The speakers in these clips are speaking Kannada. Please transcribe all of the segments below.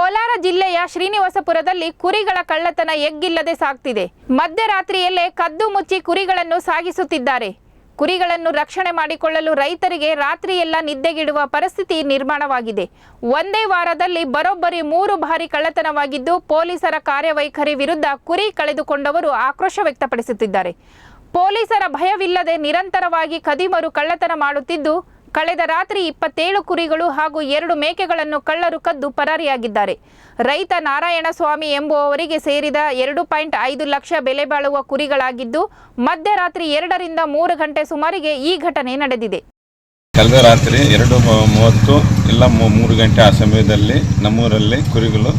ಕೋಲಾರ ಜಿಲ್ಲೆಯ ಶ್ರೀನಿವಾಸಪುರದಲ್ಲಿ ಕುರಿಗಳ ಕಳ್ಳತನ ಎಗ್ಗಿಲ್ಲದೆ ಸಾಗ್ತಿದೆ. ಮಧ್ಯರಾತ್ರಿಯಲ್ಲೇ ಕದ್ದು ಮುಚ್ಚಿ ಕುರಿಗಳನ್ನು ಸಾಗಿಸುತ್ತಿದ್ದಾರೆ. ಕುರಿಗಳನ್ನು ರಕ್ಷಣೆ ಮಾಡಿಕೊಳ್ಳಲು ರೈತರಿಗೆ ರಾತ್ರಿಯೆಲ್ಲ ನಿದ್ದೆಗಿಡುವ ಪರಿಸ್ಥಿತಿ ನಿರ್ಮಾಣವಾಗಿದೆ. ಒಂದೇ ವಾರದಲ್ಲಿ ಬರೋಬ್ಬರಿ ಮೂರು ಬಾರಿ ಕಳ್ಳತನವಾಗಿದ್ದು ಪೊಲೀಸರ ಕಾರ್ಯವೈಖರಿ ವಿರುದ್ಧ ಕುರಿ ಕಳೆದುಕೊಂಡವರು ಆಕ್ರೋಶ ವ್ಯಕ್ತಪಡಿಸುತ್ತಿದ್ದಾರೆ. ಪೊಲೀಸರ ಭಯವಿಲ್ಲದೆ ನಿರಂತರವಾಗಿ ಕದಿಮರು ಕಳ್ಳತನ ಮಾಡುತ್ತಿದ್ದು ಕಳೆದ ರಾತ್ರಿ ಇಪ್ಪತ್ತೇಳು ಕುರಿಗಳು ಹಾಗೂ ಎರಡು ಮೇಕೆಗಳನ್ನು ಕಳ್ಳರು ಕದ್ದು ಪರಾರಿಯಾಗಿದ್ದಾರೆ. ರೈತ ನಾರಾಯಣಸ್ವಾಮಿ ಎಂಬುವವರಿಗೆ ಸೇರಿದ ಎರಡು ಪಾಯಿಂಟ್ ಐದು ಲಕ್ಷ ಬೆಲೆ ಬಾಳುವ ಕುರಿಗಳಾಗಿದ್ದು, ಮಧ್ಯರಾತ್ರಿ ಎರಡರಿಂದ ಮೂರು ಗಂಟೆ ಸುಮಾರಿಗೆ ಈ ಘಟನೆ ನಡೆದಿದೆ. ಕಳೆದ ರಾತ್ರಿ ಎರಡು ಮೂವತ್ತು ಇಲ್ಲ ಮೂರು ಗಂಟೆ ಆ ಸಮಯದಲ್ಲಿ ನಮ್ಮೂರಲ್ಲಿ ಕುರಿಗಳು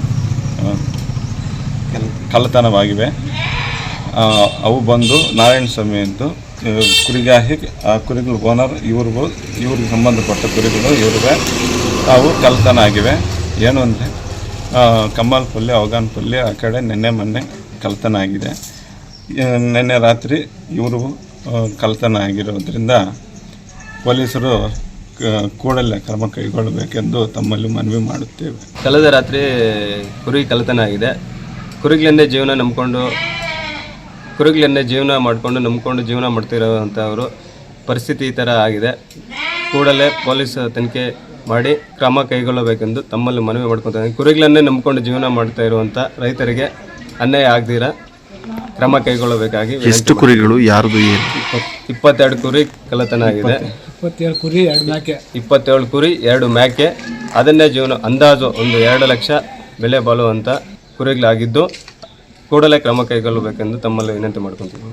ಕಳ್ಳತನವಾಗಿವೆ. ಅವು ಬಂದು ನಾರಾಯಣ ಸ್ವಾಮಿ ಎಂದು ಕುರಿಗಾಹಿ ಆ ಕುರಿಗಳ ಓನರ್ ಇವ್ರಿಗೂ ಇವ್ರಿಗೆ ಸಂಬಂಧಪಟ್ಟ ಕುರಿಗಳು ಇವ್ರಿಗೆ ಅವು ಕಲ್ತನ ಆಗಿವೆ ಏನು ಅಂದರೆ ಕಮ್ಮಲ್ ಪಲ್ಯ ಅವಗಾನ್ ಪಲ್ಯ ಆ ಕಡೆ ನಿನ್ನೆ ಮೊನ್ನೆ ಕಲ್ತನ ಆಗಿದೆ ನಿನ್ನೆ ರಾತ್ರಿ ಇವರು ಕಲ್ತನ ಆಗಿರೋದ್ರಿಂದ ಪೊಲೀಸರು ಕೂಡಲೇ ಕ್ರಮ ಕೈಗೊಳ್ಳಬೇಕೆಂದು ತಮ್ಮಲ್ಲಿ ಮನವಿ ಮಾಡುತ್ತೇವೆ. ಕಳೆದ ರಾತ್ರಿ ಕುರಿ ಕಲ್ತನ ಆಗಿದೆ ಕುರಿಗಳಿಂದ ಜೀವನ ನಂಬ್ಕೊಂಡು ಕುರಿಗಳಿಂದ ಜೀವನ ಮಾಡಿಕೊಂಡು ನಂಬ್ಕೊಂಡು ಜೀವನ ಮಾಡ್ತಿರೋವಂಥವರು ಪರಿಸ್ಥಿತಿ ಈ ಥರ ಆಗಿದೆ. ಕೂಡಲೇ ಪೊಲೀಸ್ ತನಿಖೆ ಮಾಡಿ ಕ್ರಮ ಕೈಗೊಳ್ಳಬೇಕೆಂದು ತಮ್ಮಲ್ಲಿ ಮನವಿ ಮಾಡ್ಕೊತಾರೆ ಕುರಿಗಳನ್ನೇ ನಂಬ್ಕೊಂಡು ಜೀವನ ಮಾಡ್ತಾ ಇರುವಂಥ ರೈತರಿಗೆ ಅನ್ಯಾಯ ಆಗದಿರ? ಕ್ರಮ ಕೈಗೊಳ್ಳಬೇಕಾಗಿ ಎಷ್ಟು ಕುರಿಗಳು ಯಾರ್ದು ಏನು? ಇಪ್ಪತ್ತೆರಡು ಕುರಿ ಕಳ್ಳತನ ಆಗಿದೆ. ಇಪ್ಪತ್ತೇಳು ಕುರಿ ಎರಡು ಮ್ಯಾಕೆ ಇಪ್ಪತ್ತೇಳು ಕುರಿ ಎರಡು ಮ್ಯಾಕೆ ಅದನ್ನೇ ಜೀವನ ಅಂದಾಜು ಒಂದು ಎರಡು ಲಕ್ಷ ಬೆಲೆ ಬಾಳುವಂಥ ಕುರಿಗಳಾಗಿದ್ದು ಕೂಡಲೇ ಕ್ರಮ ಕೈಗೊಳ್ಳಬೇಕೆಂದು ತಮ್ಮಲ್ಲಿ ವಿನಂತಿ ಮಾಡ್ಕೊತೀವಿ